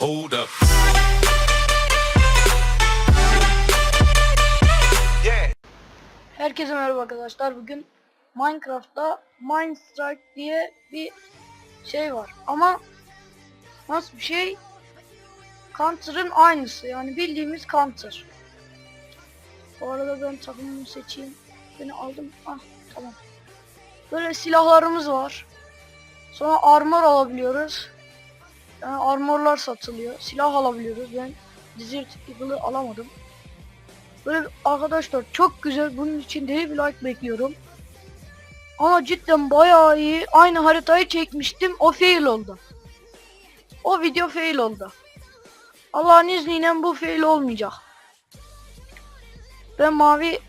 Hold up. Herkese merhaba arkadaşlar. Bugün Minecraft'ta Minestrike diye bir şey var. Ama nasıl bir şey? Counter'ın aynısı. Yani bildiğimiz Counter. Bu arada ben takımımı seçeyim. Beni aldım. Ah tamam. Böyle silahlarımız var. Sonra armor alabiliyoruz. Yani armorlar satılıyor. Silah alabiliyoruz. Ben Desert Eagle'ı alamadım. Böyle arkadaşlar çok güzel. Bunun için deli bir like bekliyorum. Ama cidden bayağı iyi. Aynı haritayı çekmiştim. O fail oldu. O video fail oldu. Allah'ın izniyle bu fail olmayacak. Ben mavi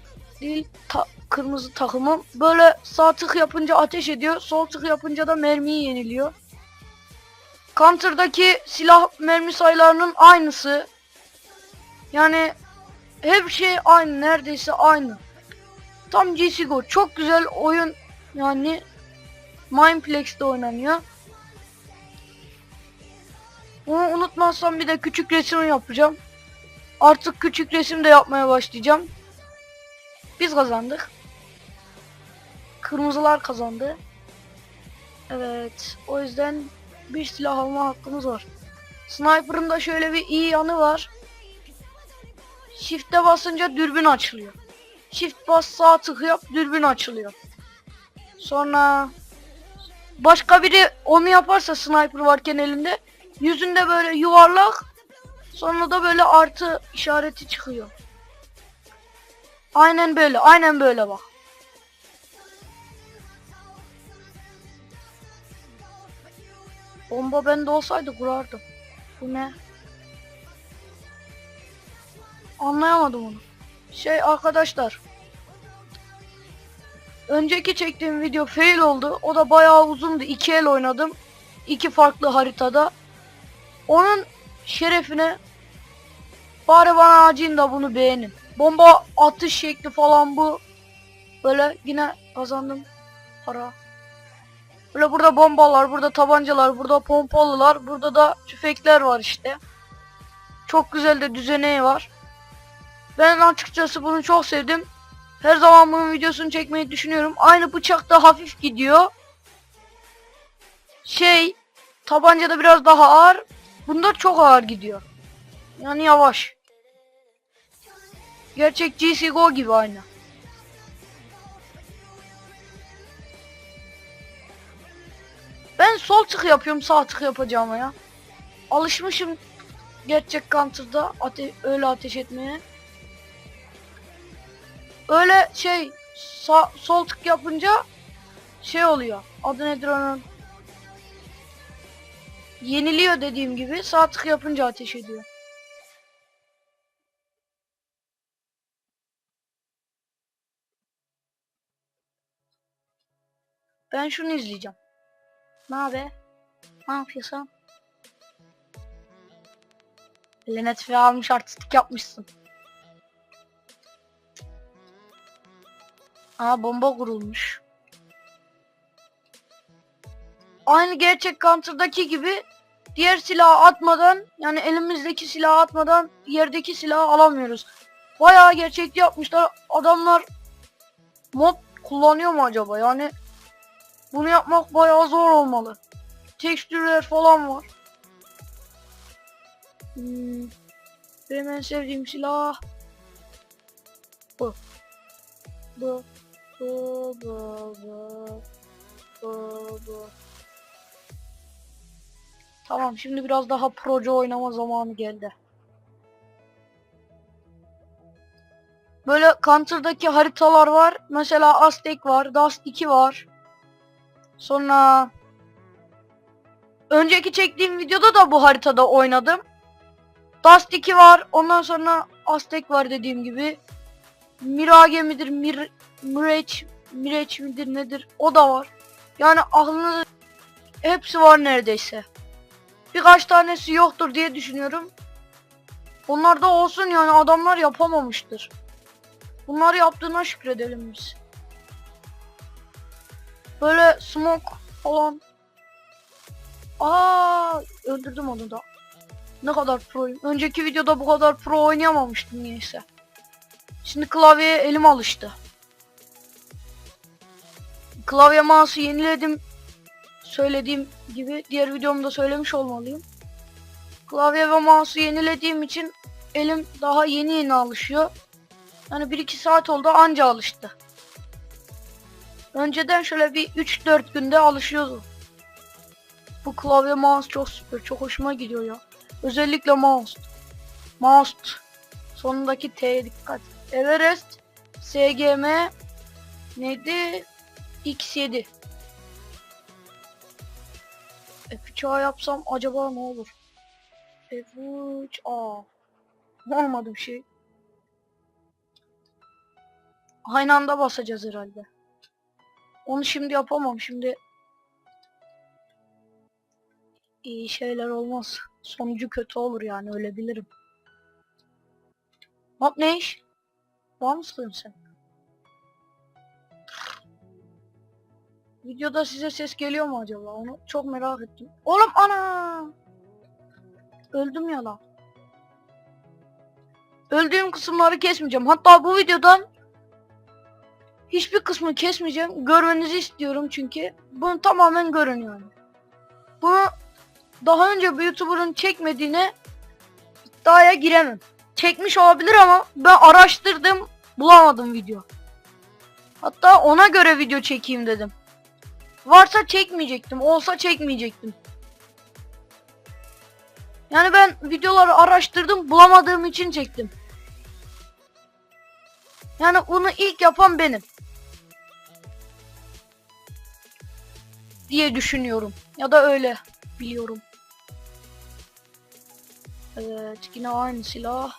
değil ta- kırmızı takımım. Böyle sağ tık yapınca ateş ediyor. Sol tık yapınca da mermiyi yeniliyor. Counter'daki silah mermi sayılarının aynısı. Yani her şey aynı neredeyse aynı. Tam CSGO çok güzel oyun yani Mineplex'te oynanıyor. Onu unutmazsam bir de küçük resim yapacağım. Artık küçük resim de yapmaya başlayacağım. Biz kazandık. Kırmızılar kazandı. Evet, o yüzden bir silah alma hakkımız var. Sniper'ın da şöyle bir iyi yanı var. Shift'e basınca dürbün açılıyor. Shift bas sağ tık yap dürbün açılıyor. Sonra başka biri onu yaparsa sniper varken elinde yüzünde böyle yuvarlak sonra da böyle artı işareti çıkıyor. Aynen böyle aynen böyle bak. Bomba bende olsaydı kurardım. Bu ne? Anlayamadım onu. Şey arkadaşlar. Önceki çektiğim video fail oldu. O da bayağı uzundu. İki el oynadım. İki farklı haritada. Onun şerefine bari bana acıyın da bunu beğenin. Bomba atış şekli falan bu. Böyle yine kazandım para. Böyle burada bombalar, burada tabancalar, burada pompalılar, burada da tüfekler var işte. Çok güzel de düzeneği var. Ben açıkçası bunu çok sevdim. Her zaman bunun videosunu çekmeyi düşünüyorum. Aynı bıçak da hafif gidiyor. Şey, tabanca da biraz daha ağır. Bunda çok ağır gidiyor. Yani yavaş. Gerçek CSGO gibi aynı. Ben sol tık yapıyorum sağ tık yapacağıma ya. Alışmışım gerçek Counter'da ate öyle ateş etmeye. Öyle şey sağ, sol tık yapınca şey oluyor. Adı nedir onun? Yeniliyor dediğim gibi sağ tık yapınca ateş ediyor. Ben şunu izleyeceğim. Ne haber? Ne yapıyorsun? Tüfeği almış artistik yapmışsın. Aa bomba kurulmuş. Aynı gerçek Counter'daki gibi diğer silahı atmadan yani elimizdeki silahı atmadan yerdeki silahı alamıyoruz. Bayağı gerçekçi yapmışlar. Adamlar mod kullanıyor mu acaba? Yani bunu yapmak bayağı zor olmalı. Tekstürler falan var. Hmm. Benim en sevdiğim silah bu. Bu. Bu, bu, bu. Bu, bu. Tamam şimdi biraz daha proje oynama zamanı geldi. Böyle Counter'daki haritalar var. Mesela Aztek var, Dust 2 var. Sonra önceki çektiğim videoda da bu haritada oynadım. Dust 2 var. Ondan sonra Aztek var dediğim gibi. Mirage midir? Mir Mirage Mirage midir nedir? O da var. Yani aklınızda hepsi var neredeyse. Birkaç tanesi yoktur diye düşünüyorum. Onlar da olsun yani adamlar yapamamıştır. Bunları yaptığına şükredelim biz. Böyle smoke falan. Aa öldürdüm onu da. Ne kadar proyum. Önceki videoda bu kadar pro oynayamamıştım niyeyse. Şimdi klavyeye elim alıştı. Klavye mouse'u yeniledim. Söylediğim gibi diğer videomda söylemiş olmalıyım. Klavye ve mouse'u yenilediğim için elim daha yeni yeni alışıyor. Yani 1-2 saat oldu anca alıştı. Önceden şöyle bir 3-4 günde alışıyordu. Bu klavye mouse çok süper. Çok hoşuma gidiyor ya. Özellikle mouse. Mouse. Sonundaki T'ye dikkat. Everest SGM neydi? X7. F3A yapsam acaba ne olur? F3A. Olmadı bir şey. Aynı anda basacağız herhalde. Onu şimdi yapamam. Şimdi iyi şeyler olmaz. Sonucu kötü olur yani öyle bilirim. Hop ne iş? Var mısın sen? Videoda size ses geliyor mu acaba? Onu çok merak ettim. Oğlum ana! Öldüm ya lan. Öldüğüm kısımları kesmeyeceğim. Hatta bu videodan hiçbir kısmı kesmeyeceğim. Görmenizi istiyorum çünkü. Bunu tamamen görün yani. Bunu daha önce bir YouTuber'ın çekmediğine iddiaya giremem. Çekmiş olabilir ama ben araştırdım bulamadım video. Hatta ona göre video çekeyim dedim. Varsa çekmeyecektim, olsa çekmeyecektim. Yani ben videoları araştırdım, bulamadığım için çektim. Yani bunu ilk yapan benim. Diye düşünüyorum. Ya da öyle biliyorum. Evet, yine aynı silah.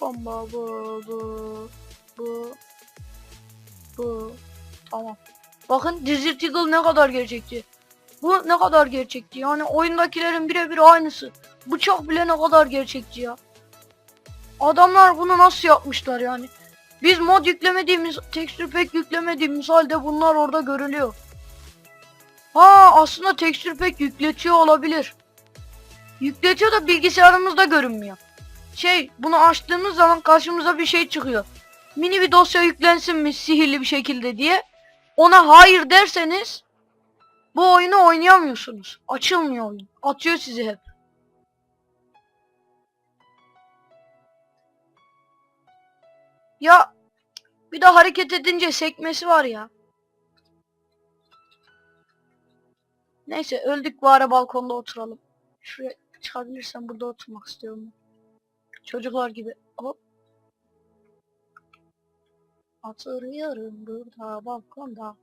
Bomba bu, bu, bu, bu. Tamam. Bakın Desert Eagle ne kadar gerçekçi. Bu ne kadar gerçekçi. Yani oyundakilerin birebir aynısı. Bıçak bile ne kadar gerçekçi ya. Adamlar bunu nasıl yapmışlar yani. Biz mod yüklemediğimiz, tekstür pek yüklemediğimiz halde bunlar orada görülüyor. Ha aslında tekstür pek yükletiyor olabilir. Yükletiyor da bilgisayarımızda görünmüyor. Şey bunu açtığımız zaman karşımıza bir şey çıkıyor. Mini bir dosya yüklensin mi sihirli bir şekilde diye. Ona hayır derseniz bu oyunu oynayamıyorsunuz. Açılmıyor oyun. Atıyor sizi hep. Ya bir de hareket edince sekmesi var ya. Neyse öldük bari balkonda oturalım. Şuraya çıkabilirsem burada oturmak istiyorum. Çocuklar gibi. Hop. Oturuyorum burada balkonda.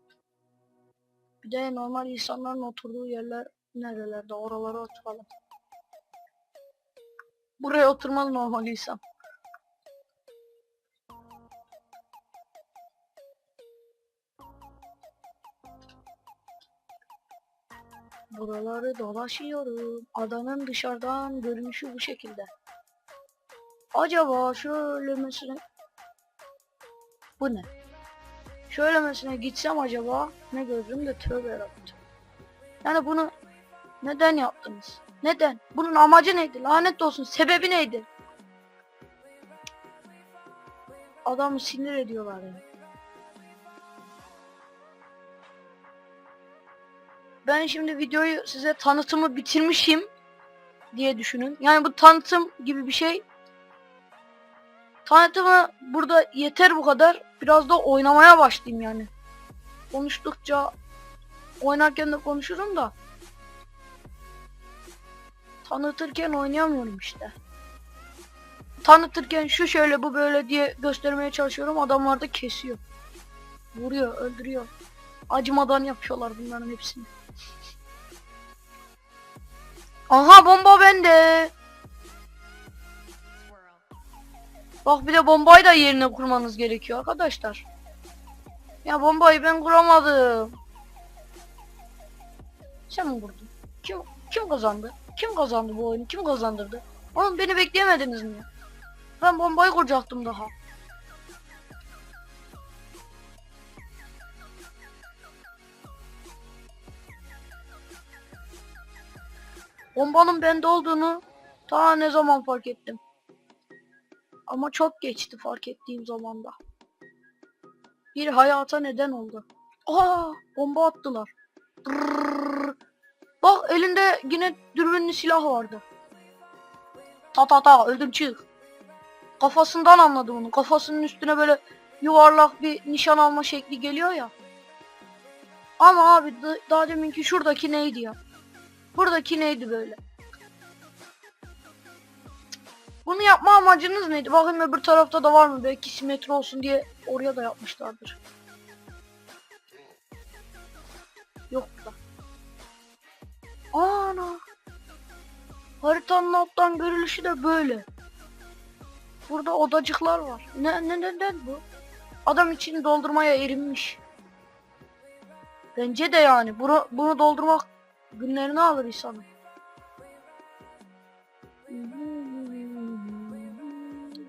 Bir de normal insanların oturduğu yerler nerelerde? Oralara oturalım. Buraya oturmalı normal insan. Buraları dolaşıyorum. Adanın dışarıdan görünüşü bu şekilde. Acaba şöyle mesela... Bu ne? Şöyle mesela gitsem acaba ne görürüm de tövbe yarabbim. Yani bunu neden yaptınız? Neden? Bunun amacı neydi? Lanet olsun. Sebebi neydi? Adamı sinir ediyorlar yani. Ben şimdi videoyu size tanıtımı bitirmişim diye düşünün. Yani bu tanıtım gibi bir şey. Tanıtımı burada yeter bu kadar. Biraz da oynamaya başlayayım yani. Konuştukça oynarken de konuşurum da. Tanıtırken oynayamıyorum işte. Tanıtırken şu şöyle bu böyle diye göstermeye çalışıyorum. Adamlar da kesiyor. Vuruyor, öldürüyor. Acımadan yapıyorlar bunların hepsini. Aha bomba bende. Bak bir de bombayı da yerine kurmanız gerekiyor arkadaşlar. Ya bombayı ben kuramadım. Sen mi kurdun? Kim kim kazandı? Kim kazandı bu oyunu? Kim kazandırdı? Oğlum beni bekleyemediniz mi? Ben bombayı kuracaktım daha. Bombanın bende olduğunu Ta ne zaman fark ettim. Ama çok geçti fark ettiğim zamanda. Bir hayata neden oldu. Aa, bomba attılar. Brrr. Bak elinde yine dürbünlü silah vardı. Ta ta ta öldüm çık. Kafasından anladım onu. Kafasının üstüne böyle yuvarlak bir nişan alma şekli geliyor ya. Ama abi da- daha deminki şuradaki neydi ya? Buradaki neydi böyle? Bunu yapma amacınız neydi? Bakayım öbür tarafta da var mı? Belki simetri olsun diye oraya da yapmışlardır. Yok da. Ana. Haritanın alttan görülüşü de böyle. Burada odacıklar var. Ne ne ne ne bu? Adam içini doldurmaya erinmiş. Bence de yani. Bunu, bunu doldurmak günlerini alır insanın.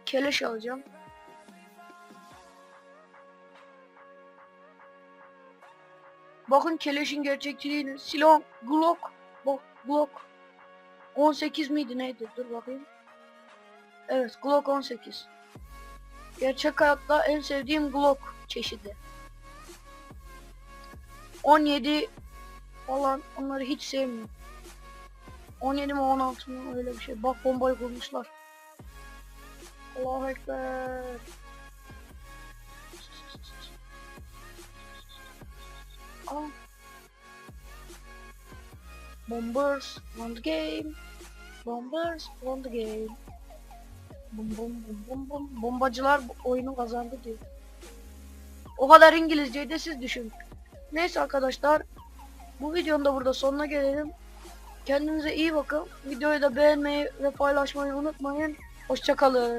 Keleş alacağım. Bakın keleşin gerçekçiliğini. Silah Glock. Bak Glock. 18 miydi neydi? Dur bakayım. Evet Glock 18. Gerçek hayatta en sevdiğim Glock çeşidi. 17 falan onları hiç sevmiyorum. 17 mi 16 mı öyle bir şey. Bak bombayı bulmuşlar. Allahu Ekber. Aa. Bombers won the game. Bombers won the game. Bum bum bum bum bum. Bombacılar oyunu kazandı diyor. O kadar İngilizceyi de siz düşünün. Neyse arkadaşlar. Bu videonun da burada sonuna gelelim. Kendinize iyi bakın. Videoyu da beğenmeyi ve paylaşmayı unutmayın. Hoşçakalın.